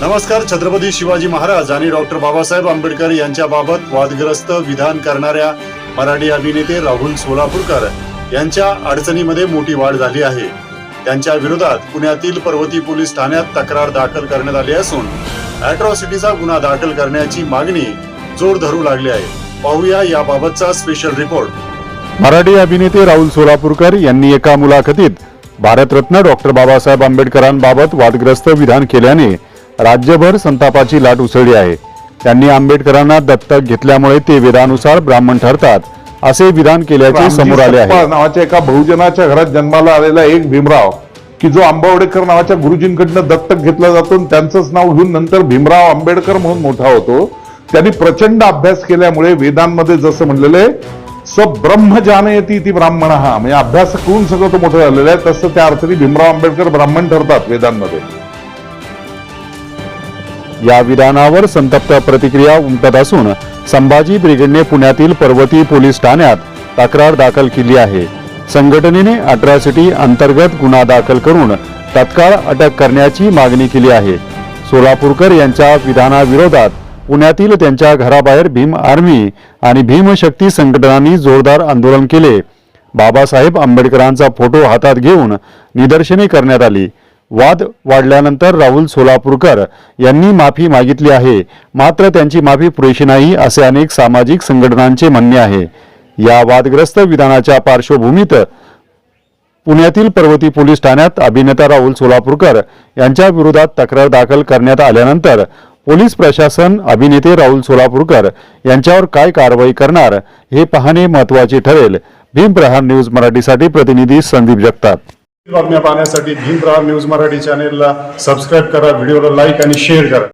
नमस्कार छत्रपती शिवाजी महाराज आणि डॉक्टर बाबासाहेब आंबेडकर यांच्याबाबत वादग्रस्त विधान करणाऱ्या मराठी अभिनेते राहुल सोलापूरकर यांच्या अडचणीमध्ये मोठी वाढ झाली आहे. त्यांच्या विरोधात पुण्यातील पर्वती पोलीस ठाण्यात तक्रार दाखल करण्यात आली असून अॅट्रॉसिटीचा गुन्हा दाखल करण्याची मागणी जोर धरू लागली आहे. पाहूया याबाबतचा स्पेशल रिपोर्ट मराठी अभिनेते राहुल सोलापूरकर यांनी एका मुलाखतीत भारतरत्न डॉक्टर बाबासाहेब आंबेडकरांबाबत वादग्रस्त विधान केल्याने राज्यभर संतापाची लाट उसळली आहे. त्यांनी आंबेडकरांना दत्तक घेतल्यामुळे ते वेदानुसार ब्राह्मण ठरतात असे विधान केल्याचे समोर आले आहे. नावाच्या एका बहुजनाच्या घरात जन्माला आलेला एक भीमराव की जो आंबावडेकर नावाच्या गुरुजींकडनं दत्तक घेतला जातो त्यांचंच नाव घेऊन नंतर भीमराव आंबेडकर म्हणून मोठा होतो. त्यांनी प्रचंड अभ्यास केल्यामुळे वेदांमध्ये जसं म्हणलेलं आहे स ब्रह्म जानयती ती ब्राह्मण. हा म्हणजे अभ्यास करून सगळं तो मोठं झालेलं आहे तसं त्या अर्थाने भीमराव आंबेडकर ब्राह्मण ठरतात वेदांमध्ये. या विधानावर संतप्त प्रतिक्रिया उमटत असून संभाजी ब्रिगेडने पुण्यातील पर्वती पोलीस ठाण्यात तक्रार दाखल केली आहे. संघटनेने अट्रॉसिटी अंतर्गत गुन्हा दाखल करून तत्काळ अटक करण्याची मागणी केली आहे. सोलापूरकर यांच्या विधानाविरोधात पुण्यातील त्यांच्या घराबाहेर भीम आर्मी आणि भीमशक्ती संघटनांनी जोरदार आंदोलन केले. बाबासाहेब आंबेडकरांचा फोटो हातात घेऊन निदर्शने करण्यात आली. वाद वाढल्यानंतर राहुल सोलापूरकर यांनी माफी मागितली आहे. मात्र त्यांची माफी पुरेशी नाही असे अनेक सामाजिक संघटनांचे म्हणणे आहे. या वादग्रस्त विधानाच्या पार्श्वभूमीत पुण्यातील पर्वती पोलीस ठाण्यात अभिनेता राहुल सोलापूरकर यांच्या विरोधात तक्रार दाखल करण्यात आल्यानंतर पोलीस प्रशासन अभिनेते राहुल सोलापूरकर यांच्यावर काय कारवाई करणार हे पाहणे महत्त्वाचे ठरेल. भीम प्रहार न्यूज मराठीसाठी प्रतिनिधी संदीप जगताप. बातम्या पाहण्यासाठी भीम न्यूज मराठी चॅनेलला सबस्क्राईब करा व्हिडिओला लाईक आणि शेअर करा.